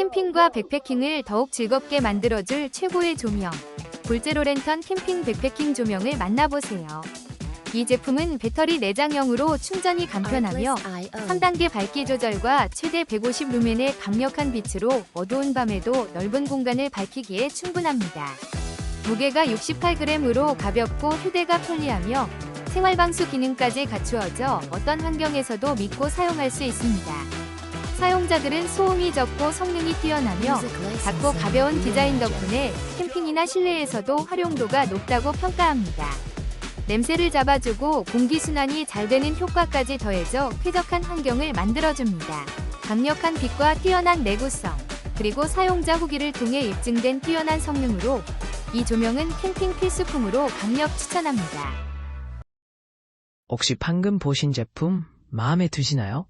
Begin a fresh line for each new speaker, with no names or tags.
캠핑과 백패킹을 더욱 즐겁게 만들어줄 최고의 조명. 볼제로 랜턴 캠핑 백패킹 조명을 만나보세요. 이 제품은 배터리 내장형으로 충전이 간편하며 3단계 밝기 조절과 최대 150 루멘의 강력한 빛으로 어두운 밤에도 넓은 공간을 밝히기에 충분합니다. 무게가 68g으로 가볍고 휴대가 편리하며 생활방수 기능까지 갖추어져 어떤 환경에서도 믿고 사용할 수 있습니다. 사용자들은 소음이 적고 성능이 뛰어나며 작고 가벼운 디자인 덕분에 캠핑이나 실내에서도 활용도가 높다고 평가합니다. 냄새를 잡아주고 공기순환이 잘 되는 효과까지 더해져 쾌적한 환경을 만들어줍니다. 강력한 빛과 뛰어난 내구성, 그리고 사용자 후기를 통해 입증된 뛰어난 성능으로 이 조명은 캠핑 필수품으로 강력 추천합니다.
혹시 방금 보신 제품 마음에 드시나요?